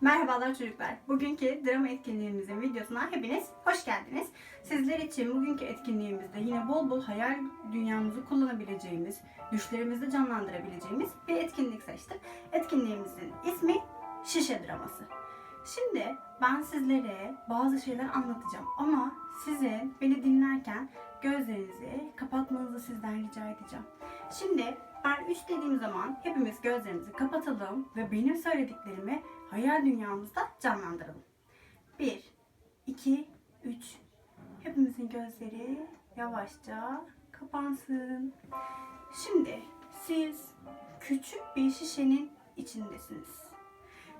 Merhabalar çocuklar. Bugünkü drama etkinliğimizin videosuna hepiniz hoş geldiniz. Sizler için bugünkü etkinliğimizde yine bol bol hayal dünyamızı kullanabileceğimiz, düşlerimizi canlandırabileceğimiz bir etkinlik seçtim. Etkinliğimizin ismi Şişe Draması. Şimdi ben sizlere bazı şeyler anlatacağım ama sizin beni dinlerken gözlerinizi kapatmanızı sizden rica edeceğim. Şimdi ben 3 dediğim zaman hepimiz gözlerimizi kapatalım ve benim söylediklerimi hayal dünyamızda canlandıralım. 1, 2, 3. Hepimizin gözleri yavaşça kapansın. Şimdi siz küçük bir şişenin içindesiniz.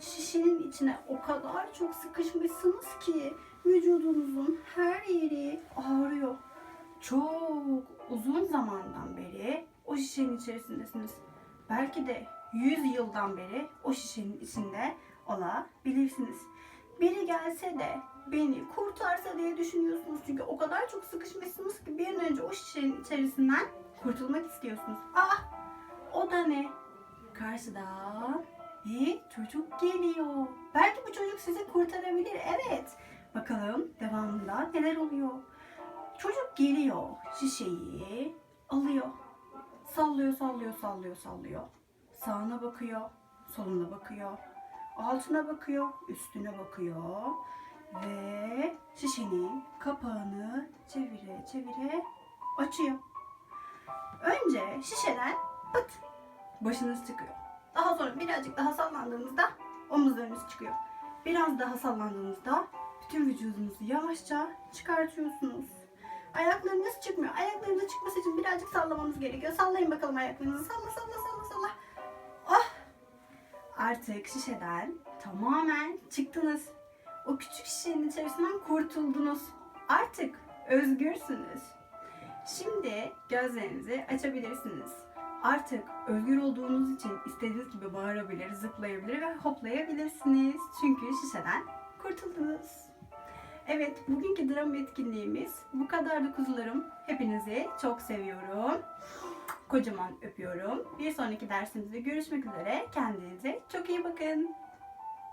Şişenin içine o kadar çok sıkışmışsınız ki vücudunuzun her yeri ağrıyor. Çok uzun zamandan beri o şişenin içerisindesiniz. Belki de 100 yıldan beri o şişenin içinde olabilirsiniz. Biri gelse de beni kurtarsa diye düşünüyorsunuz. Çünkü o kadar çok sıkışmışsınız ki bir an önce o şişenin içerisinden kurtulmak istiyorsunuz. Ah! O da ne? Karşıdan bir çocuk geliyor. Belki bu çocuk sizi kurtarabilir. Evet. Bakalım devamında neler oluyor. Çocuk geliyor. Şişeyi alıyor. Sallıyor, sallıyor, sallıyor, sallıyor. Sağına bakıyor, soluna bakıyor. Altına bakıyor, üstüne bakıyor. Ve şişenin kapağını çevire çevire açıyor. Önce şişeden pıt başınız çıkıyor. Daha sonra birazcık daha sallandığınızda omuzlarınız çıkıyor. Biraz daha sallandığınızda bütün vücudunuzu yavaşça çıkartıyorsunuz. Ayaklarınız çıkmıyor. Ayaklarınız çıkması için birazcık sallamanız gerekiyor. Sallayın bakalım ayaklarınızı. Salla salla salla salla. Oh! Artık şişeden tamamen çıktınız. O küçük şişenin içerisinden kurtuldunuz. Artık özgürsünüz. Şimdi gözlerinizi açabilirsiniz. Artık özgür olduğunuz için istediğiniz gibi bağırabilir, zıplayabilir ve hoplayabilirsiniz. Çünkü şişeden kurtuldunuz. Evet, bugünkü drama etkinliğimiz bu kadardı kuzularım. Hepinizi çok seviyorum. Kocaman öpüyorum. Bir sonraki dersimizde görüşmek üzere. Kendinize çok iyi bakın.